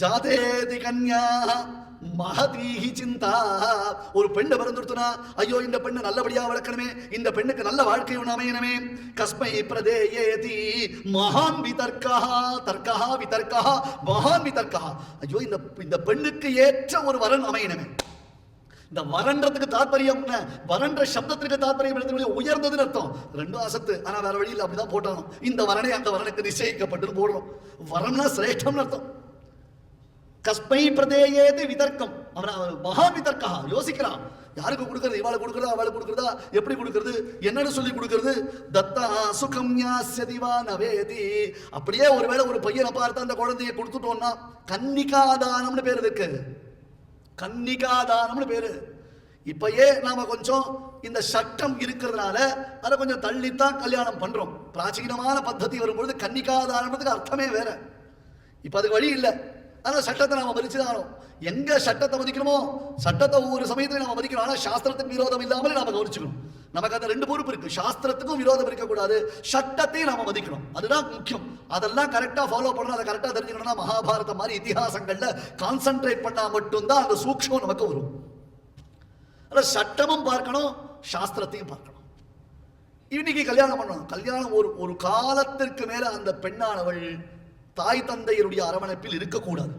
ஜாதேதி கன்யா மகதீகி சிந்தா ஒரு பெண்ணை பிறந்துடுத்துனா ஐயோ இந்த பெண்ணை நல்லபடியா வளர்க்கணுமே இந்த பெண்ணுக்கு நல்ல வாழ்க்கை ஒன்று அமையணுமே. கஸ்மை பிரதேயேதி மகான் விதர்க்கா தர்க்கா விதர்க்கா மகான் விதர்க்கா. ஐயோ இந்த இந்த பெண்ணுக்கு ஏற்ற ஒரு வரன் அமையணுமே. இந்த வரன்றதுக்கு தாற்பயம் என்ன? வரன்ற சப்தத்திற்கு தாற்பயம் எடுத்து உயர்ந்ததுன்னு அர்த்தம். ரெண்டும் அசத்து. ஆனா வேற வழியில் அப்படிதான் போட்டாலும் இந்த வரனை அந்த வரனுக்கு நிச்சயிக்கப்பட்டு போடுறோம். வரம்னா சிரேஷ்டம்னு அர்த்தம். கஸ்மை பிரதேயேது விதர்க்கம். அவன் அவன் மகா விதர்க்கா. யோசிக்கிறான் யாருக்கு கொடுக்கறது? இவாளுக்கு கொடுக்கறதா? அவளுக்கு கொடுக்கறதா? எப்படி கொடுக்கறது? என்னன்னு சொல்லி கொடுக்கறது? தத்தா சுகம் யாசதிவா நவேதி அப்படியே ஒருவேளை ஒரு பையனை பார்த்து அந்த குழந்தைய கொடுத்துட்டோம்னா கன்னிகாதானம்னு பேர் இருக்கு கன்னிகாதானம்னு பேரு. இப்பயே நாம கொஞ்சம் இந்த சட்டம் இருக்கிறதுனால அதை கொஞ்சம் தள்ளித்தான் கல்யாணம் பண்றோம். பிராச்சீனமான பத்ததி வரும்பொழுது கன்னிகாதானம்ன்றதுக்கு அர்த்தமே வேற. இப்ப அதுக்கு வழி இல்லை. ஆனா சட்டத்தை நாம மதிச்சுதான் ஆகணும். எங்க சட்டத்தை மதிக்கணுமோ சட்டத்தை ஒவ்வொரு சமயத்துல நாம மதிக்கணும். ஆனா சாஸ்திரத்துக்கு விரோதம் இல்லாமல் நாம கவனிச்சுக்கணும். நமக்கு அந்த ரெண்டு பொறுப்பு இருக்கு. சாஸ்திரத்துக்கும் விரோதம் இருக்கக்கூடாது. சட்டத்தையும் நாம மதிக்கணும். அதுதான் முக்கியம். அதெல்லாம் கரெக்டா ஃபாலோ பண்ணணும். அதை கரெக்டா தெரிஞ்சுக்கணும்னா மகாபாரதம் மாதிரி இதிகாசங்கள்ல கான்சென்ட்ரேட் பண்ணா மட்டும்தான் அந்த சூக்ஷ்மம் நமக்கு வரும். அதான் சட்டமும் பார்க்கணும் சாஸ்திரத்தையும் பார்க்கணும். இன்னைக்கு கல்யாணம் பண்ணணும். கல்யாணம் ஒரு ஒரு காலத்திற்கு மேல அந்த பெண்ணானவள் தாய் தந்தையருடைய அரவணைப்பில் இருக்கக்கூடாது.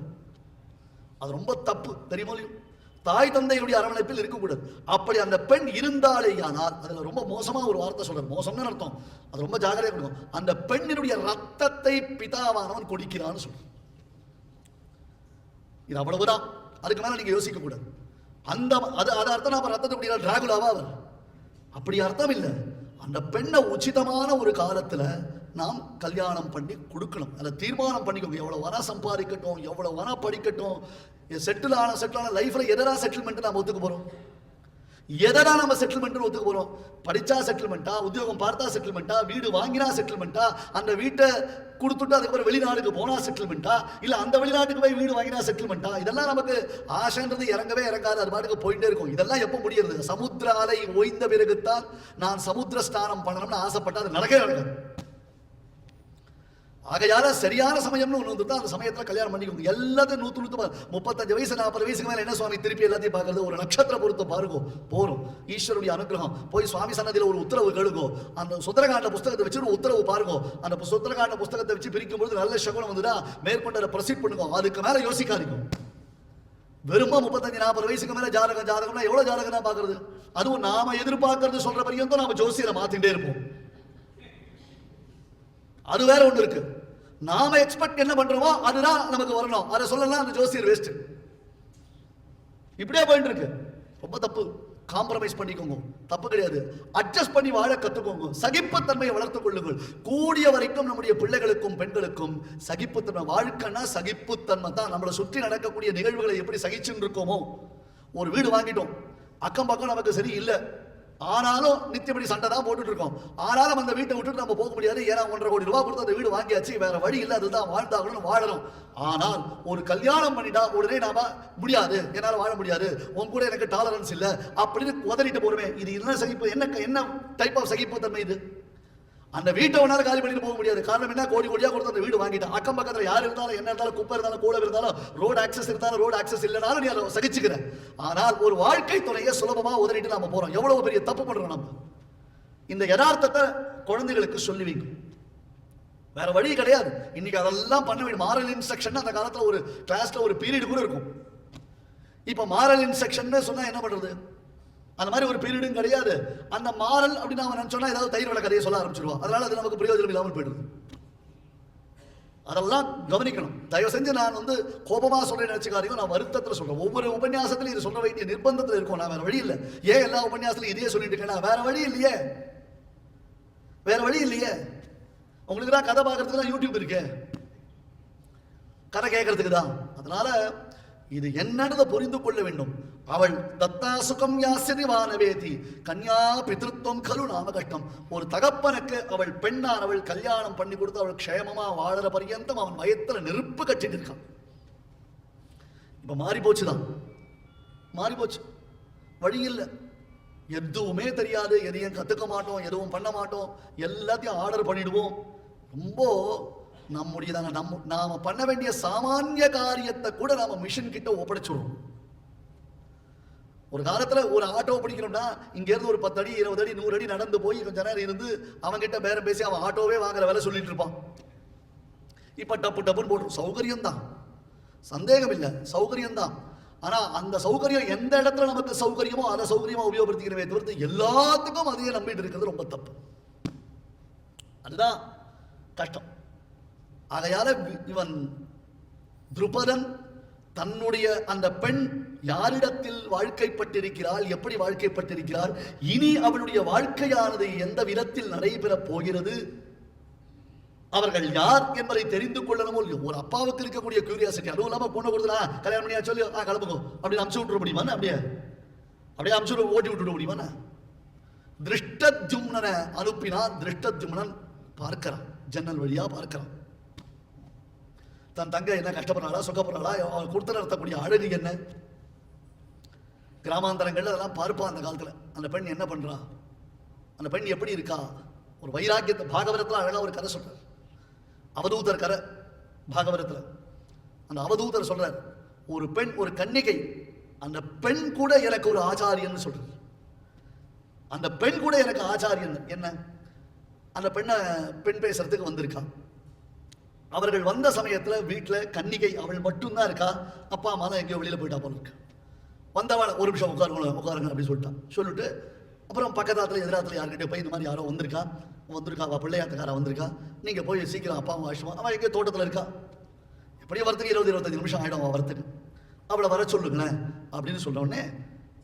அது ரொம்ப தப்பு தெரியுமா தாய் தந்தையுடைய அரவணைப்பில் இருக்கக்கூடாது. அப்படி அந்த பெண் இருந்தாலேயானால் அதில் ரொம்ப மோசமாக ஒரு வார்த்தை சொல்ற மோசம்னு அர்த்தம். அது ரொம்ப ஜாகிரதையாக இருக்கும் அந்த பெண்ணினுடைய ரத்தத்தை பிதாவானவன் குடிக்கிறான்னு சொல்றான் இது அவ்வளவுதான். அதுக்கு மேலே நீங்கள் யோசிக்க கூடாது அந்த அது அது அர்த்தம் நான் ரத்தத்தை குடிக்கிறார் டிராகுலாவா அவர்? அப்படி அர்த்தம் இல்லை. அந்த பெண்ணை உச்சிதமான ஒரு காலத்தில் நாம் கல்யாணம் பண்ணி கொடுக்கணும். அதை தீர்மானம் பண்ணிக்கோங்க. எவ்வளோ வர சம்பாதிக்கட்டும் எவ்வளோ வர படிக்கட்டும் செட்டில் ஆன செட்டில் ஆன லைஃப்பில் எதனா செட்டில்மெண்ட்டு நாம் ஒத்துக்க போகிறோம் எதனா நம்ம செட்டில்மெண்ட்னு ஒத்துக்க போறோம். படிச்சா செட்டில்மெண்ட்டா உத்தியோகம் பார்த்தா செட்டில்மெண்ட்டா வீடு வாங்கினா செட்டில்மெண்ட்டா அந்த வீட்டை கொடுத்துட்டு அதுக்கப்புறம் வெளிநாடுக்கு போனா செட்டில்மெண்ட்டா இல்ல அந்த வெளிநாட்டுக்கு போய் வீடு வாங்கினா செட்டில்மெண்ட்டா இதெல்லாம் நமக்கு ஆசைன்றது இறங்கவே இறங்காது. அது பாட்டுக்கு போயிட்டே இருக்கும். இதெல்லாம் எப்போ முடியறது? சமுத்திர அலை ஓய்ந்த பிறகுத்தான் நான் சமுத்திர ஸ்நானம் பண்ணணும்னு ஆசைப்பட்டா அது நடக்கவே நடக்காது. ஆகையால சரியான சமயம்னு ஒன்று வந்துட்டு அந்த சமயத்தில் கல்யாணம் பண்ணிக்கோங்க. எல்லாத்தையும் நூற்று நூற்று முப்பத்தஞ்சு வயசு நாற்பது வயசுக்கு மேலே என்ன சுவாமி? திருப்பி எல்லாத்தையும் பார்க்கறது ஒரு நட்சத்திர பொருத்தம் பாருங்கோ. போரும் ஈஸ்வருடைய அனுகிரகம். போய் சுவாமி சன்னதியில் ஒரு உத்தரவு கேளுங்கோ. அந்த சுந்தரகாண்ட புஸ்தகத்தை வச்சு ஒரு உத்தரவு பாருங்கோ. அந்த பு- சுந்தரகாண்ட புஸ்தகத்தை வச்சு பிரிக்கும் பொழுது நல்ல சகுனம் வந்துடா மேற்கொண்ட அதை ப்ரொசீட் பண்ணுங்க. அதுக்கு மேலே யோசிக்காதீங்க. வெறுமா முப்பத்தஞ்சு நாற்பது வயசுக்கு மேலே ஜாதகம் ஜாதகம்னா எவ்வளவு ஜாதகம் தான் பார்க்கறது? அதுவும் நாம எதிர்பார்க்கறது சொல்ற வரைக்கும் நாம ஜோசியரை மாத்திட்டே இருப்போம். அது வேற ஒன்று இருக்கு. நாம எக்ஸ்பெக்ட் என்ன பண்றோமோ அதுதான் நமக்கு வரணும். அதை சொல்லலாம் அந்த ஜோசியர் வேஸ்ட் இப்படியே போயிட்டு இருக்கு. ரொம்ப தப்பு. காம்ப்ரமைஸ் பண்ணிக்கோங்க. தப்பு கிடையாது. அட்ஜஸ்ட் பண்ணி வாழ கத்துக்கோங்க. சகிப்புத்தன்மையை வளர்த்துக் கொள்ளுங்கள். கூடிய வரைக்கும் நம்முடைய பிள்ளைகளுக்கும் பெண்களுக்கும் சகிப்புத்தன்மை வாழ்க்கைன்னா சகிப்புத்தன்மை தான். நம்மளை சுற்றி நடக்கக்கூடிய நிகழ்வுகளை எப்படி சகிச்சுன்னு இருக்கோமோ? ஒரு வீடு வாங்கிட்டோம். அக்கம் பக்கம் நமக்கு சரி இல்லை. ஆனாலும் நித்தியப்படி சண்டை தான் போட்டுட்டு இருக்கோம் ஆனாலும் அந்த வீட்டை விட்டுட்டு நம்ம போக முடியாது. ஏன்னா ஒன்றரை கோடி ரூபாய் கொடுத்து அந்த வீடு வாங்கியாச்சு. வேற வழி இல்லை. அதுதான் வாழ்ந்தாகணும் வாழணும். ஆனால் ஒரு கல்யாணம் பண்ணிட்டா உடனே நாம முடியாது. என்னால் வாழ முடியாது. உன் கூட எனக்கு டாலரன்ஸ் இல்லை. அப்படின்னு உதறிட்டு போடுவேன் இது என்ன சகிப்பு? என்ன என்ன டைப் ஆஃப் சகிப்பு தன்மை இது? அந்த வீட்டை ஒன்னால காலி பண்ணிட்டு போக முடியாது. காரணம் என்ன? கோடி கோடியா கொடுத்து அந்த வீடு வாங்கிட்டேன். அக்கம் பக்கத்துல யார் இருந்தாலும் என்ன இருந்தாலும் குப்பை இருந்தாலும் கூட இருந்தாலும் ரோடு ஆக்சஸ் இருந்தாலும் ரோடு ஆக்சஸ் இல்லைனாலும் நீ அதை சகிச்சுக்கிற. ஆனால் ஒரு வாழ்க்கை துணையை சுலபமா உதறிட்டு நாம போறோம். எவ்வளவு பெரிய தப்பு பண்றோம் நம்ம? இந்த யதார்த்தத்தை குழந்தைகளுக்கு சொல்லி வைக்கும். வேற வழி கிடையாது. இன்னைக்கு அதெல்லாம் பண்ண வேண்டிய மாரல் இன்ஸ்ட்ரக்ஷன் அந்த காலத்துல ஒரு கிளாஸ்ல ஒரு பீரியட் கூட இருக்கும். இப்ப மாரல் இன்ஸ்ட்ரக்ஷன் சொன்னா என்ன பண்றது? அந்த மாதிரி ஒரு பீரியடும் கிடையாது. அந்த மாறல் அப்படின்னு அவன் நினைச்சோன்னா ஏதாவது தயிர் வள கதையை சொல்ல ஆரம்பிச்சிருவான் அதனால அது நமக்கு பிரயோஜனம் இல்லாமல் போயிடுது. அதெல்லாம் கவனிக்கணும். தயவு செஞ்சு நான் வந்து கோபமா சொல்கிறேன் நினைச்சுக்காதீங்க. நான் வருத்தத்தில் சொல்றேன். ஒவ்வொரு உபன்யாசத்திலையும் இது சொல்ல வேண்டிய நிர்பந்தத்தில் இருக்கும். நான் வேற வழி இல்லை. ஏன் எல்லா உபன்யாசத்திலும் இதையே சொல்லிட்டு இருக்கேன் வேற வழி இல்லையே. வேற வழி இல்லையே. உங்களுக்கு தான் கதை பார்க்கறதுக்கு தான் யூடியூப் இருக்கே. கதை கேட்கறதுக்கு தான். அதனால இது என்னன்றதை புரிந்து கொள்ள வேண்டும். அவள் தத்தா சுகம் யாசிரி வானவேதி கன்யா பிதத்துவம் கலு நாம கஷ்டம் ஒரு தகப்பனுக்கு அவள் பெண்ணானவள் கல்யாணம் பண்ணி கொடுத்து அவள் க்ஷேமமா வாழற பரியந்தம் அவன் மயத்துல நெருப்பு கட்டிட்டு இருக்கான் இப்ப மாறி போச்சுதான் மாறி போச்சு வழி இல்லை எதுவுமே தெரியாது எதையும் கத்துக்க மாட்டோம் எதுவும் பண்ண மாட்டோம் எல்லாத்தையும் ஆர்டர் பண்ணிடுவோம் ரொம்ப நம்முடையதான நம்ம நாம பண்ண வேண்டிய சாமானிய காரியத்தை கூட நாம மிஷின் கிட்ட ஒப்படைச்சிடுவோம் ஒரு காலத்தில் ஒரு ஆட்டோ பிடிக்கணும்னா இங்கேருந்து ஒரு பத்து அடி இருபது அடி நூறு அடி நடந்து போய் கொஞ்ச நேரம் இருந்து அவன் பேரம் பேசி அவன் ஆட்டோவே வாங்குற வேலை சொல்லிட்டு இருப்பான். இப்போ டப்பு டப்புன்னு போடுறோம் சௌகரியம் தான் சந்தேகம் இல்லை சௌகரியம் தான் ஆனால் அந்த சௌகரியம் எந்த இடத்துல நமக்கு சௌகரியமோ அதை சௌகரியமாக உபயோகப்படுத்திக்கிறவே தவிர்த்து எல்லாத்துக்கும் அதையே நம்பிட்டு இருக்கிறது ரொம்ப தப்பு. அதுதான் கஷ்டம். ஆகையால இவன் துருபதன் தன்னுடைய அந்த பெண் யாரிடத்தில் வாழ்க்கைப்பட்டிருக்கிறாள் எப்படி வாழ்க்கைப்பட்டிருக்கிறாள் இனி அவளுடைய வாழ்க்கையானது எந்த விதத்தில் நடைபெறப் போகிறது? அவர்கள் யார் என்பதை தெரிந்து கொள்ளணுமோ ஒரு அப்பாவுக்கு இருக்கக்கூடிய கியூரியாசிட்டி அதுவும் இல்லாம பொண்ணை கொடுத்தா கல்யாணம் பண்ணியா? சொல்லி. ஆ கிளம்புங்க. அப்படின்னு அமுச்சு விட்டுற முடியுமா அப்படியே. அப்படியே அமுச்சு விட்டு ஓட்டி விட்டுட முடியுமா திருஷ்டத்யும்னனை அனுப்பினா திருஷ்டத்யும்னன் பார்க்கிறான். ஜன்னல் வழியா பார்க்கிறான். தன் தங்க என்ன கஷ்டப்படுறாளா? சுகப்படுறாளா அவன் கொடுத்து நடத்தக்கூடிய அழகு என்ன? கிராமாந்தரங்கள் அதெல்லாம் பார்ப்பான் அந்த காலத்தில். அந்த பெண் என்ன பண்ணுறா அந்த பெண் எப்படி இருக்கா? ஒரு வைராக்கியத்தை பாகவரத்தில் அழகாக ஒரு கதை சொல்கிறார் அவதூதர் கரை பாகவரத்தில் அந்த அவதூதர் சொல்கிறார் ஒரு பெண் ஒரு கன்னிகை அந்த பெண் கூட எனக்கு ஒரு ஆச்சாரியன்னு சொல்கிறார் அந்த பெண் கூட எனக்கு ஆச்சாரியன் என்ன? அந்த பெண்ணை பெண் பேசுறதுக்கு வந்திருக்கா. அவர்கள் வந்த சமயத்தில் வீட்டில் கன்னிகை அவள் மட்டும்தான் இருக்கா? அப்பா அம்மா தான் எங்கேயோ வெளியில் போயிட்டா போல இருக்கு. வந்தவள ஒரு நிமிஷம் உட்காருங்க உட்காருங்க அப்படின்னு சொல்லிட்டான். சொல்லிட்டு அப்புறம் பக்கத்தாத்துல எதிராத்துல யார்கிட்ட போய் இந்த மாதிரி யாரோ வந்திருக்கா? வந்திருக்கா அவள் பிள்ளையாத்துக்காரா வந்திருக்கா? நீங்கள் போய் சீக்கிரம் அப்பா அம்மா ஆஷ்மா அவன் எங்கேயோ தோட்டத்தில் இருக்கா? எப்படியும் வரத்துக்கு இருபது இருபத்தஞ்சு நிமிஷம் ஆகிடும் அவன் வரத்துக்கு. அவளை வர சொல்லுங்களேன் அப்படின்னு சொன்ன உடனே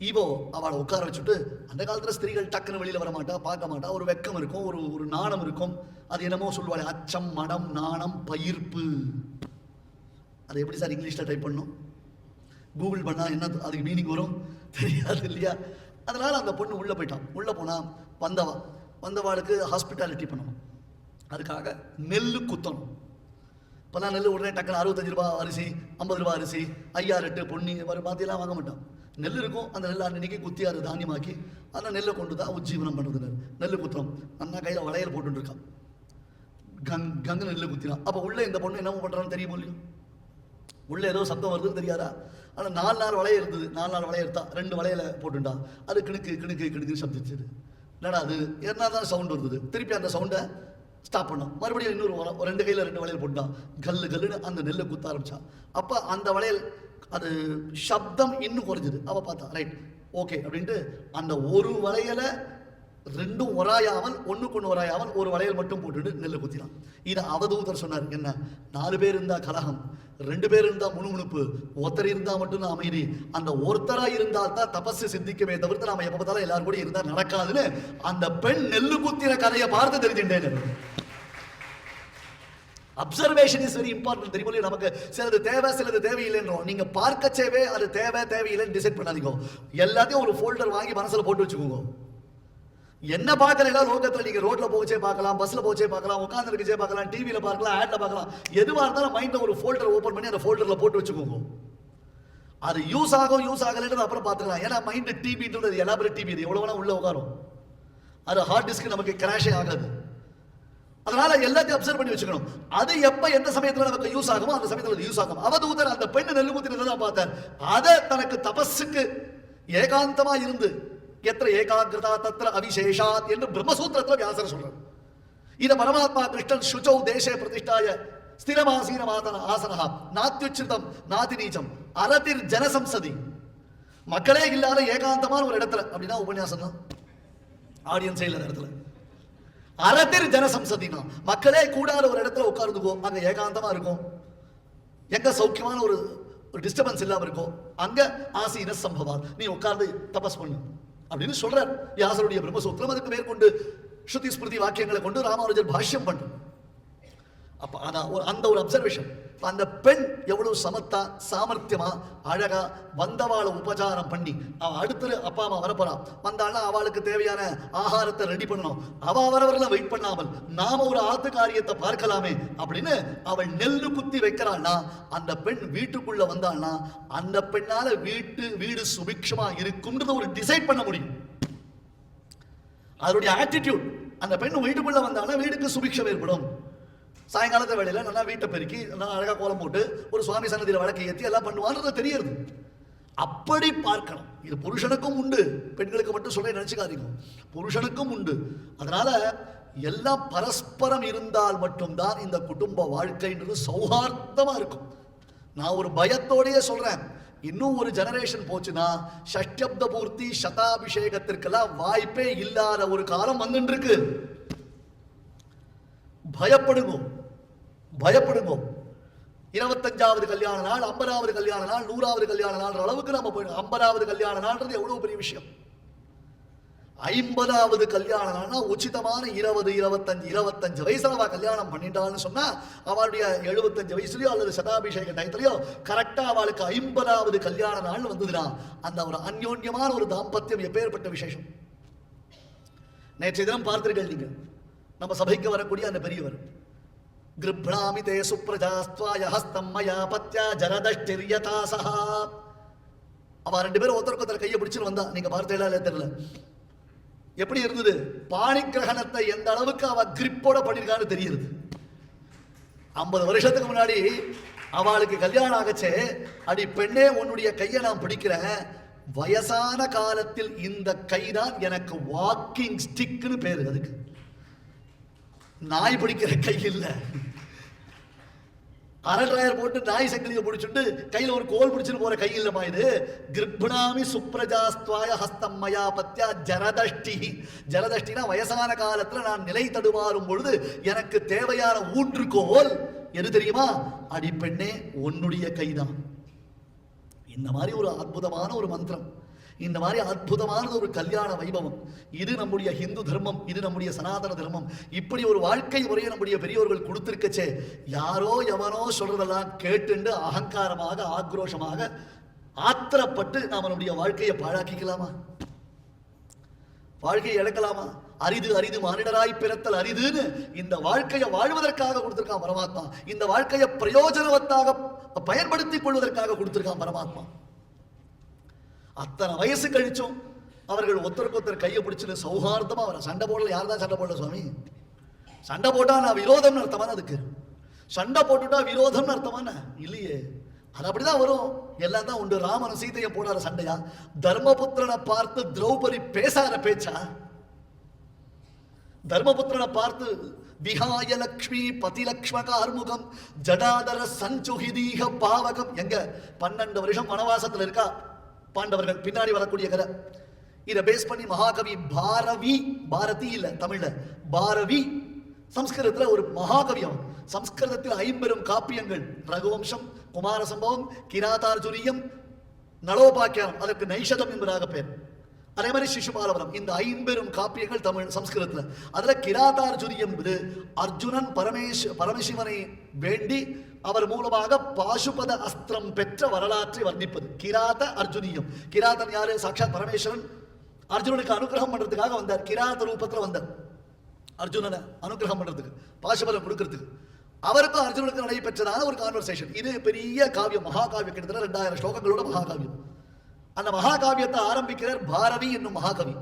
ஈவோ அவளை உட்கார வச்சுட்டு அந்த காலத்தில் ஸ்திரீகள் டக்குன்னு வெளியில் வர மாட்டா பார்க்க மாட்டா. ஒரு வெக்கம் இருக்கும் ஒரு ஒரு நாணம் இருக்கும். அது என்னமோ சொல்லுவாளே அச்சம் மடம் நாணம் பயிர்ப்பு. அதை எப்படி சார் இங்கிலீஷில் டைப் பண்ணும் கூகுள் பண்ணால் என்ன அதுக்கு மீனிங் வரும்? தெரியாது இல்லையா? அதனால் அந்த பொண்ணு உள்ளே போயிட்டான். உள்ளே போனால் வந்தவா. வந்தவாளுக்கு ஹாஸ்பிட்டாலிட்டி பண்ணணும் அதுக்காக நெல் குத்தணும். இப்போல்லாம் நெல் உடனே டக்குனு அறுபத்தஞ்சு ரூபா அரிசி ஐம்பது ரூபா அரிசி ஐயா எட்டு பொன்னி வர வாங்க மாட்டான். நெல் இருக்கும் அந்த நெல் அன்னைக்கு குத்தி அது தானியமாக்கி அந்த நெல்லை கொண்டு தான் உஜ்ஜீவனம் பண்ணுறது. நெல் குத்துறோம். அண்ணா கையில் வளையல் போட்டுருக்கான் கங் கங்கு நெல் குத்தினான். அப்போ உள்ளே இந்த பொண்ணு என்ன பண்ணுறான்னு தெரியுமோ இல்லையோ? உள்ளே ஏதோ சத்தம் வருதுன்னு தெரியாதா? ஆனால் நாலு நாள் வளைய இருந்தது. நாலு நாள் வளைய எடுத்தா ரெண்டு வளையல போட்டுண்டா அது கிணுக்கு கிணுக்கு கிணுக்குன்னு சப்திச்சுது. என்னடா அது? என்ன தான் சவுண்ட் வருது? திருப்பி அந்த சவுண்டை ஸ்டாப் பண்ணோம் மறுபடியும் இன்னொரு வள- ரெண்டு கையில் ரெண்டு வளையல் போட்டான் கல்லு கல்லுன்னு அந்த நெல்லை குத்த ஆரம்பிச்சான். அப்போ அந்த வளையல் அது சப்தம் இன்னும் குறைஞ்சிது. அவள் பார்த்தா ரைட் ஓகே அப்படின்ட்டு அந்த ஒரு வளையலை ரெண்டும் ஒராயாமல் ஒன்றுக்கு ஒன்று ஒராயாமல் ஒரு வளையல் மட்டும் போட்டுட்டு நெல்லு குத்தினான். இதை அவதூதர் சொன்னார் என்ன? நாலு பேர் இருந்தால் கலகம் ரெண்டு பேர் இருந்தால் முணுமுணுப்பு ஒருத்தர் இருந்தால் மட்டும்தான் அமைதி. அந்த ஒருத்தராக இருந்தால் தான் தபசு சித்திக்கவே தவிர்த்து நாம் எப்போ பார்த்தாலும் எல்லாரும் கூட இருந்தால் நடக்காதுன்னு அந்த பெண் நெல்லு குத்தின கதையை பார்த்து தெரிஞ்சுட்டேன் அப்சர்வேஷன் இஸ் வெரி இம்பார்ட்டன்ட் தெரியுமா இல்லையா? நமக்கு சிலது தேவை சிலது தேவையில்லைன்றோம். நீங்க பார்க்கச்சேவே அது தேவை தேவையில்லைன்னு டிசைட் பண்ணாதீங்க. எல்லாத்தையும் ஒரு ஃபோல்டர் வாங்கி மனசில் போட்டு வச்சுக்கோங்க. என்ன பார்க்கலைன்னா லோகத்துல நீங்க ரோட்ல போச்சே பார்க்கலாம் பஸ்ல போச்சே பார்க்கலாம் உட்காந்து இருக்கச்சே பார்க்கலாம் டிவியில பார்க்கலாம் ஆட்ல பார்க்கலாம். எதுவா இருந்தாலும் மைண்ட்ல ஒரு ஃபோல்டர் ஓபன் பண்ணி அந்த ஃபோல்டர்ல போட்டு வச்சுக்கோங்க. அது யூஸ் ஆகும் யூஸ் ஆகலன்றது அப்புறம் பார்த்துக்கலாம். ஏன்னா மைண்ட் டிபின்றது எலாபரேட் டிவி இது. எவ்வளவு உள்ள உட்காரும். அது ஹார்ட் டிஸ்க் நமக்கு கிராஷே ஆகாது. அதனால எல்லாத்தையும் அப்சர்வ் பண்ணி வச்சுக்கணும். அது எப்ப எந்த சமயத்துல நமக்கு யூஸ் ஆகுமோ அந்த சமயத்துல யூஸ் ஆகும். அவதூதர் அந்த பெண் நெல்லு குத்தினதான் பார்த்தார். அதை தனக்கு தபஸுக்கு ஏகாந்தமா இருந்து எத்திர ஏகாகிரதா தத்திர அவிசேஷாத் என்று பிரம்மசூத்திரத்தில் வியாசர் சொல்றார். இத பரமாத்மா கிருஷ்ணன் சுச்சௌ தேசே பிரதிஷ்டாய ஸ்திரமாசீன மாதன ஆசனஹா. நாத்யுச்சிதம் நாதி நீச்சம் ஜனசம்சதி. மக்களே இல்லாத ஏகாந்தமான ஒரு இடத்துல அப்படின்னா உபன்யாசம் தான் ஆடியன்ஸே இல்லாத இடத்துல. அரதிர் ஜனசம்சதினா. மக்களே கூடாத ஒரு இடத்துல உட்கார்ந்துக்கோ அங்க ஏகாந்தமா இருக்கும் எங்க சௌக்கியமான ஒரு ஒரு டிஸ்டர்பன்ஸ் இல்லாம இருக்கும் அங்க ஆசீன சம்பவம் நீ உட்கார்ந்து தபஸ் பண்ணு. அப்படின்னு சொல்றார். வியாசருடைய பிரம்மசூத்திரம் அதுக்கு மேற்கொண்டு ஸ்ருதி ஸ்மிருதி வாக்கியங்களை கொண்டு ராமானுஜர் பாஷ்யம் பண்ணும் அப்போ அதான் ஒரு அந்த ஒரு அப்சர்வேஷன் அந்த பெண் எவ்வளவு சமத்தா சாமர்த்தியமா அழகா வந்தவாளை உபச்சாரம் பண்ணி அவ அடுத்து அப்பா அம்மா வரப்போறான் வந்தாள்னா அவளுக்கு தேவையான ஆகாரத்தை ரெடி பண்ணணும். அவ வரவர்ல வெயிட் பண்ணாமல் நாம ஒரு ஆத்து காரியத்தை பார்க்கலாமே அப்படின்னு அவள் நெல்லு குத்தி வைக்கிறாள்னா அந்த பெண் வீட்டுக்குள்ள வந்தாள்னா அந்த பெண்ணால வீட்டு வீடு சுபிக்ஷமா இருக்கும்ன்றத ஒரு டிசைட் பண்ண முடியும். அதனுடைய ஆட்டிடியூட் அந்த பெண் வீட்டுக்குள்ள வந்தாலும் வீடுக்கு சுபிக்ஷம் ஏற்படும். சாயங்காலத்து வேலையில நல்லா வீட்டை பெருக்கி நல்லா அழகாக கோலம் போட்டு ஒரு சுவாமி சன்னதியில் வழக்கை ஏற்றி எல்லாம் பண்ணுவான்றது தெரியுது அப்படி பார்க்கணும். இது புருஷனுக்கும் உண்டு. பெண்களுக்கு மட்டும் சொல்ல நினச்சிக்காதீங்க. புருஷனுக்கும் உண்டு. அதனால் எல்லாம் பரஸ்பரம் இருந்தால் மட்டும்தான் இந்த குடும்ப வாழ்க்கைன்றது சௌஹார்த்தமாக இருக்கும். நான் ஒரு பயத்தோடையே சொல்றேன். இன்னும் ஒரு ஜெனரேஷன் போச்சுன்னா ஷஷ்டப்த பூர்த்தி சதாபிஷேகத்திற்கெல்லாம் வாய்ப்பே இல்லாத ஒரு காலம் வந்துட்டு இருக்கு பயப்படுங்க. பயப்படுவோம். இருபத்தஞ்சாவது கல்யாண நாள் ஐம்பதாவது கல்யாண நாள் நூறாவது கல்யாண நாள் அளவுக்கு நம்ம போயிடும் ஐம்பதாவது கல்யாண நாள்ன்றது எவ்வளவு பெரிய விஷயம்? ஐம்பதாவது கல்யாண நாள்னா உச்சிதமான இருபது இருபத்தஞ்சு இருபத்தஞ்சு வயசுல அவ கல்யாணம் பண்ணிட்டான்னு சொன்னா அவளுடைய எழுபத்தஞ்சு வயசுலயோ அல்லது சதாபிஷேக டயத்திலயோ கரெக்டா அவளுக்கு ஐம்பதாவது கல்யாண நாள் வந்ததுன்னா அந்த ஒரு அந்யோன்யமான ஒரு தாம்பத்தியம் எப்பேற்பட்ட விசேஷம்? நேற்றைய தினம் பார்த்தீர்கள் நீங்க நம்ம சபைக்கு வரக்கூடிய அந்த பெரியவர். கிருப்ணாமி தே சுப்ரஜாஸ்துவாய ஹஸ்தம் மயா பத்யா ஜரதஷ்டிரியதா சஹா அவ ரெண்டு பேரும் ஒருத்தருக்கு ஒருத்தர் கையை பிடிச்சிட்டு வந்தா நீங்க பார்த்தீங்களா இல்லையா தெரியல எப்படி இருந்தது பாணி கிரகணத்தை எந்த அளவுக்கு அவ கிரிப்போட பண்ணிருக்கான்னு தெரியுது ஐம்பது வருஷத்துக்கு முன்னாடி அவளுக்கு கல்யாணம் ஆகச்சே அடி பெண்ணே உன்னுடைய கையை நான் பிடிக்கிறேன் வயசான காலத்தில் இந்த கைதான் எனக்கு வாக்கிங் ஸ்டிக்னு பேரு அதுக்கு நாய் பிடிக்கிற கை இல்லை அரட்ராயர் போட்டு நாய் சங்கிலியை பிடிச்சிட்டு கையில் ஒரு கோல் பிடிச்சிட்டு போற கை இல்லம்மா இது. கிருப்ணாமி சுப்ரஜாஸ்துவாய ஹஸ்தம் மயா பத்யா ஜரதஷ்டி ஜரதஷ்டினா வயசான காலத்துல நான் நிலை தடுமாறும் பொழுது எனக்கு தேவையான ஊன்றுகோல் எது தெரியுமா? அடிப்பெண்ணே உன்னுடைய கைதான். இந்த மாதிரி ஒரு அற்புதமான ஒரு மந்திரம். இந்த மாதிரி அற்புதமான ஒரு கல்யாண வைபவம். இது நம்முடைய ஹிந்து தர்மம் இது நம்முடைய சனாதன தர்மம். இப்படி ஒரு வாழ்க்கை முறையை நம்முடைய பெரியோர்கள் கொடுத்துருக்கச்சே யாரோ எவனோ சொல்றதெல்லாம் கேட்டுண்டு அகங்காரமாக ஆக்ரோஷமாக ஆத்திரப்பட்டு நாம் நம்முடைய வாழ்க்கையை பாழாக்கிக்கலாமா? வாழ்க்கையை இழக்கலாமா? அரிது அரிது மானிடராய் பிறத்தல் அரிதுன்னு இந்த வாழ்க்கையை வாழ்வதற்காக கொடுத்திருக்கான் பரமாத்மா. இந்த வாழ்க்கையை பிரயோஜனவத்தாக பயன்படுத்திக் கொள்வதற்காக கொடுத்திருக்கான் பரமாத்மா. அத்தனை வயசு கழிச்சும் அவர்கள் ஒருத்தருக்கு ஒருத்தர் கையை பிடிச்சிட்டு சௌஹார்த்தமாக அவரை சண்டை போடல. யார் தான் சண்டை போடல சுவாமி? சண்டை போட்டா நான் விரோதம்னு அர்த்தமான அதுக்கு? சண்டை போட்டுட்டா விரோதம்னு அர்த்தமான இல்லையே. அது அப்படிதான் வரும். எல்லாம் தான் உண்டு. ராமன் சீதையை போடாத சண்டையா? தர்மபுத்திரனை பார்த்து திரௌபதி பேசாத பேச்சா? தர்மபுத்திரனை பார்த்து விஹாய லக்ஷ்மி பதிலக்ஷ்மக அர்முகம் ஜடாதர சஞ்சுகிதீக பாவகம். எங்க? பன்னெண்டு வருஷம் வனவாசத்துல இருக்கா? பாண்டவர்கள் பின்னாடி வரக்கூடிய கதை. இதை பேஸ் பண்ணி மகாகவி பாரவி பாரதி இல்ல தமிழ்ல பாரவி. சம்ஸ்கிருதத்துல ஒரு மகாகவி அவன். சம்ஸ்கிருதத்தில் ஐம்பெரும் காப்பியங்கள். ரகுவம்சம் குமார சம்பவம் கிராதார்ஜுனியம் நலோபாக்கியம் அதற்கு நைஷதம் என்பதாக பேர். அதே மாதிரி சிசுபாலவனம் இந்த ஐம்பெரும் காப்பியங்கள் தமிழ் சம்ஸ்கிருதத்துல. அதுல கிராதார்ஜுனியம் என்பது அர்ஜுனன் பரமேஷ் பரமசிவனை வேண்டி அவர் மூலமாக பாசுபத அஸ்திரம் பெற்ற வரலாற்றை வர்ணிப்பது. கிராத அர்ஜுனியம். கிராதன் யாரு? சாட்சாத் பரமேஸ்வரன். அர்ஜுனனுக்கு அனுகிரகம் பண்றதுக்காக வந்தார். கிராத ரூபத்தில் வந்தார். அர்ஜுனனை அனுகிரகம் பண்றதுக்கு பாசுபதம் கொடுக்கறதுக்கு. அவருக்கும் அர்ஜுனனுக்கு நடைபெற்றதான ஒரு கான்வர்சேஷன் இது பெரிய காவியம் மகாகாவியம். கிட்டத்தட்ட ரெண்டாயிரம் ஸ்லோகங்களோட மகாகாவியம். அந்த மகாகாவியத்தை ஆரம்பிக்கிறார் பாரதி என்னும் மகாகவி.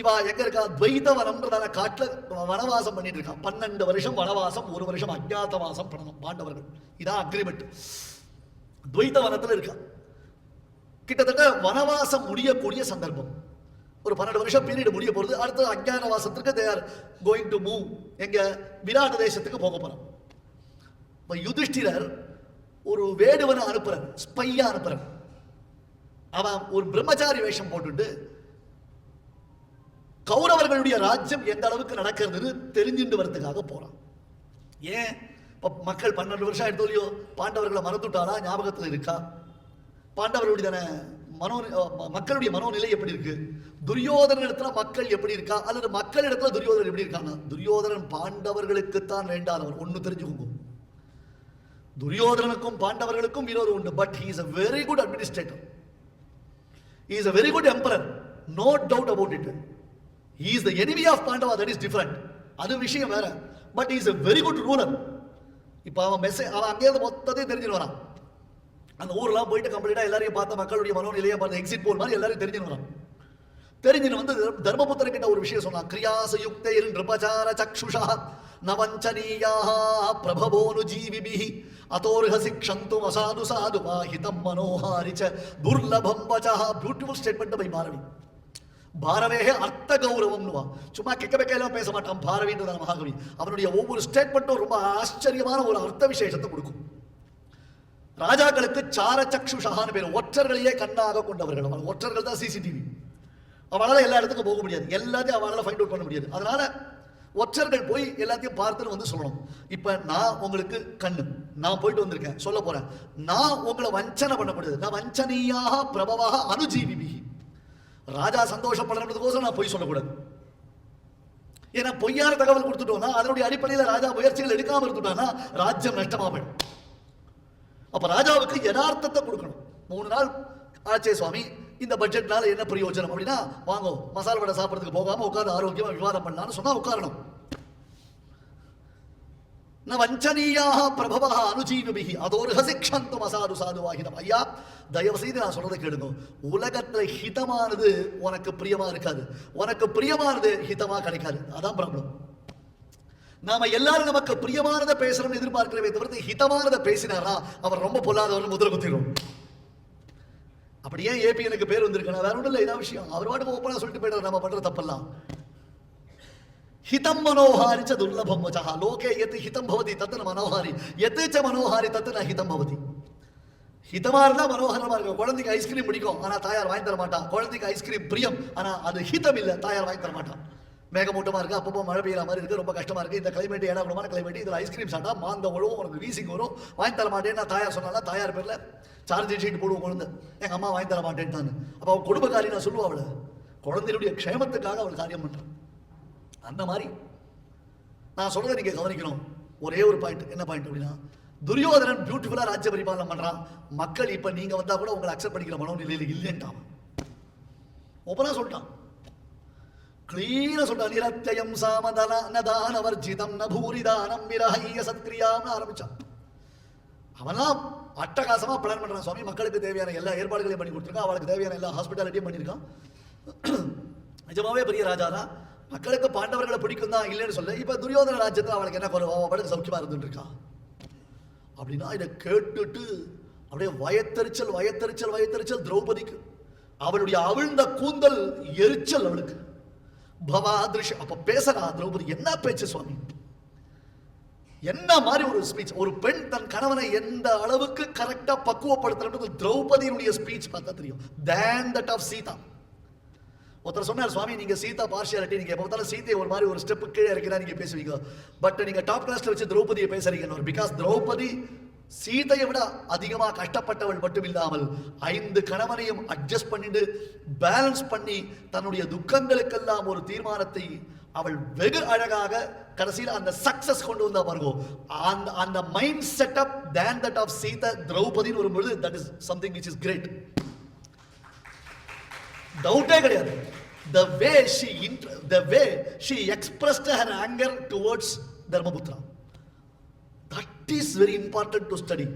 இவா எங்க இருக்கா? துவைதவனம்ன்றதான காட்டுல வனவாசம் பண்ணிட்டு இருக்கான் பன்னெண்டு வருஷம் வனவாசம் ஒரு வருஷம் அஜ்ஞாதவாசம் பண்ணணும் பாண்டவர்கள். இதான் அக்ரிமெண்ட் துவைதவனத்துல இருக்கா. கிட்டத்தட்ட வனவாசம் முடியக்கூடிய சந்தர்ப்பம். ஒரு பன்னெண்டு வருஷம் பீரியட் முடிய போகிறது அடுத்து அஜ்ஞான வாசத்துக்கு they are going to move எங்க விராட தேசத்துக்கு போக போறோம் இப்போ யுதிஷ்டிரர் ஒரு வேடுவனை அனுப்புறார் ஸ்பையா அனுப்புறார். அவன் ஒரு பிரம்மச்சாரி வேஷம் போட்டுட்டு கௌரவர்களுடைய ராஜ்யம் எந்த அளவுக்கு நடக்கிறதுன்னு தெரிஞ்சுட்டு வரதுக்காக போறான். ஏன்? இப்ப மக்கள் பன்னெண்டு வருஷம் எடுத்து இல்லையோ? பாண்டவர்களை மறந்துட்டாரா ஞாபகத்துல இருக்கா? பாண்டவர்களுடைய மனோ மக்களுடைய மனோநிலை எப்படி இருக்கு? துரியோதன இடத்துல மக்கள் எப்படி இருக்கா? அல்லது மக்கள் இடத்துல துரியோதனன் எப்படி இருக்காங்க துரியோதனன் பாண்டவர்களுக்குத்தான் வேண்டாதவர் ஒண்ணு தெரிஞ்சுக்கோங்க. துரியோதனனுக்கும் பாண்டவர்களுக்கும் விரோதம் உண்டு. But he is a very good administrator is a very good emperor no doubt about it is the enemy of Pandava that is different அது விஷயம் வேற. But is a very good ruler இப்போ அவன் மெசேஜ் அவன் அங்கேயிருந்து மொத்தத்தையும் தெரிஞ்சுட்டு வரான். அந்த ஊர்லாம் போயிட்டு கம்ப்ளீட்டாக எல்லாரையும் பார்த்த மக்களுடைய மனோநிலையை பார்த்து எக்ஸிட் போல் மாதிரி எல்லாரையும் தெரிஞ்சுட்டு வரான். தெரிஞ்சுன்னு வந்து தர்மபுத்திர கிட்ட ஒரு விஷயம் சொன்னான். கிரியாச யுக்தைர் நிருபச்சார சக்ஷுஷா நவஞ்சனீயா பிரபவோனு ஜீவிபிஹி அதோர்ஹசி க்ஷந்தும் அசாது சாது வாஹிதம் மனோஹாரிச்ச துர்லபம் வச்சா பியூட்டிஃபுல் ஸ்டேட்மெண்ட் பை பாரவி பாரவேகே அர்த்த கௌரவம்னுவா சும்மா கெக்கபெக்கையெல்லாம் பேச மாட்டான் பாரவின்றதான மகாகவி அவனுடைய ஒவ்வொரு ஸ்டேட்மெண்ட்டும் ரொம்ப ஆச்சரியமான ஒரு அர்த்த விசேஷத்தை கொடுக்கும் ராஜாக்களுக்கு சார சக்ஷுஷான்னு பேர் ஒற்றர்களையே கண்ணாக கொண்டவர்கள் அவன் ஒற்றர்கள் தான் சிசிடிவி அவனால் எல்லா இடத்துக்கும் போக முடியாது. எல்லாத்தையும் அவனால் ஃபைண்ட் அவுட் பண்ண முடியாது. அதனால ஒற்றர்கள் போய் எல்லாத்தையும் பார்த்துன்னு வந்து சொல்லணும். இப்போ நான் உங்களுக்கு கண்ணு. நான் போயிட்டு வந்திருக்கேன். சொல்ல போகிறேன் நான் உங்களை வஞ்சனை பண்ணப்படுது நான் வஞ்சனையாக பிரபவாக அனுஜீவி ராஜா சந்தோஷப்படுறதுக்கோசம் நான் பொய் சொல்லக்கூடாது. ஏன்னா பொய்யான தகவல் கொடுத்துட்டோம்னா அதனுடைய அடிப்படையில் ராஜா முயற்சிகள் எடுக்காமல் இருந்துட்டானா ராஜ்யம் நஷ்டமா போயிடும். அப்போ ராஜாவுக்கு யதார்த்தத்தை கொடுக்கணும். மூணு நாள் ஆச்சே சுவாமி இந்த பட்ஜெட்னால என்ன பிரயோஜனம் அப்படின்னா வாங்க மசாலா வடை சாப்பிட்றதுக்கு போகாமல் உட்காந்து ஆரோக்கியமாக விவாதம் பண்ணலாம்னு சொன்னால் உட்காரணும். ந வஞ்சனீயாக பிரபவா அனுஜீவிபிகி அதோர்ஹசி க்ஷந்தும் அசாது சாதுவாகிடும் ஐயா தயவு செய்து நான் சொல்றதை கேளுங்க. உலகத்துல ஹிதமானது உனக்கு பிரியமா இருக்காது. உனக்கு பிரியமானது ஹிதமா கிடைக்காது. அதான் ப்ராப்ளம் நாம எல்லாரும் நமக்கு பிரியமானதை பேசணும்னு எதிர்பார்க்கிறவே தவிர்த்து ஹிதமானதை பேசினாரா அவர் ரொம்ப பொல்லாதவர் முதல் குத்திடும் அப்படி ஏன் ஏபி எனக்கு பேர் வந்திருக்கணும் வேற ஒன்றும் இல்லை இதான் விஷயம். அவர் பாட்டு ஓப்பனாக சொல்லிட்டு போயிட்டார் நம்ம பண்ணுற தப்பெல்லாம். ஹிதம் மனோஹாரி ச துர்லபம் வச்சா லோகே எத் ஹிதம் பவதி தத்துன மனோஹாரி. எத்து ச மனோஹாரி தத்துன ஹிதம் பவதி. ஹிதமா இருந்தா மனோகரமா இருக்கும். குழந்தைக்கு ஐஸ்கிரீம் பிடிக்கும். ஆனா தாயார் வாங்கி தர மாட்டான் குழந்தைக்கு ஐஸ்கிரீம் பிரியம். ஆனா அது ஹிதம் இல்ல. தாயார் வாங்கி தர மாட்டான் மேகமூட்டமா இருக்கு அப்பப்போ மழை பெய்யற மாதிரி இருக்கு ரொம்ப கஷ்டமா இருக்கு. இந்த கிளைமேட் ஏடாகுடமான கிளைமேட் இதுல ஐஸ்கிரீம் சாப்பிட்டா மாந்த உழவும் உனக்கு வீசிங் வரும். வாங்கி தர மாட்டேன்னு நான் தாயார் சொன்னால தாயார் பேர்ல சார்ஜ் ஷீட் போடுவோம் குழந்தை. எங்கள் அம்மா வாங்கி தர மாட்டேன்ட்டான்னு. அவள் அவன் காரியம் நான் சொல்லுவா அவளை. குழந்தையுடைய க்ஷேமத்துக்காக அவள் காரியம் பண்ணுறான் அந்த மாதிரி நான் சொல்கிறத நீங்கள் கவனிக்கணும். ஒரே ஒரு பாயிண்ட் என்ன பாயிண்ட் அப்படின்னா துரியோதனன் பியூட்டிஃபுல்லாக ராஜ்ய பரிபாலனம் பண்ணுறான் மக்கள் இப்போ நீங்கள் வந்தால் கூட உங்களை அக்செப்ட் பண்ணிக்கிற நிலையில் இல்லைன்ட்டான் ஒப்பனா சொல்லிட்டான். கிளீன சொல்றான் நிரத்தியம் சாமதன நதான வர்ஜிதம் நபூரிதானம் விரஹைய சத்கிரியாம்னு ஆரம்பிச்சான். அவன்லாம் அட்டகாசமாக பிளான் பண்ணுறான் சுவாமி. மக்களுக்கு தேவையான எல்லா ஏற்பாடுகளையும் பண்ணி கொடுத்துருக்கான். அவளுக்கு தேவையான எல்லா ஹாஸ்பிட்டாலிட்டியும் பண்ணியிருக்கான். நிஜமாவே பெரிய ராஜா தான் மக்களுக்கு பாண்டவர்களை பிடிக்கும் தான் இல்லைன்னு சொல்ல இப்போ துரியோதன ராஜ்யத்தில் அவளுக்கு என்ன குறைவோ அவள் படுத்து சௌக்கியமா இருந்துட்டு அப்படின்னா இதை கேட்டுட்டு அப்படியே வயத்தெரிச்சல் வயத்தெரிச்சல் வயத்தெரிச்சல் திரௌபதிக்கு. அவளுடைய அவிழ்ந்த கூந்தல் எரிச்சல் அவளுக்கு. பவாதிருஷ அப்போ பேசுறா திரௌபதி. என்ன பேச்சு சுவாமி? என்ன மாதிரி ஒரு ஸ்பீச் ஒரு பெண் தன் கணவனை எந்த அளவுக்கு கரெக்டா பக்குவப்படுத்துறது திரௌபதியினுடைய ஸ்பீச் பார்த்தா தெரியும். Then that of Sita. ஒருத்தர் சொன்னார் சுவாமி நீங்க சீதா பார்ஷியாலிட்டி நீங்க எப்போ பார்த்தாலும் சீதையை ஒரு மாதிரி ஒரு ஸ்டெப் கீழே இருக்கிறா நீங்க பேசுவீங்க. பட் நீங்க டாப் கிளாஸ்ல வச்சு திரௌபதியை பேசுறீங்க பிகாஸ் திரௌபதி சீதையை விட அதிகமா கஷ்டப்பட்டவள் மட்டும் இல்லாமல் ஐந்து கணவனையும் அட்ஜஸ்ட் பண்ணிட்டு பேலன்ஸ் பண்ணி தன்னுடைய துக்கங்களுக்கெல்லாம் ஒரு தீர்மானத்தை அவள் வெகு அழகாக கடைசியில் அந்த சக்சஸ் கொண்டு வந்தா பாருங்க. அந்த அந்த mind setup then that of Sita திரௌபதினு வரும்பொழுது that is something which is great டவுட்டே கிடையாது. The way she int- the way she expressed her anger towards dharmaputra that is very important to study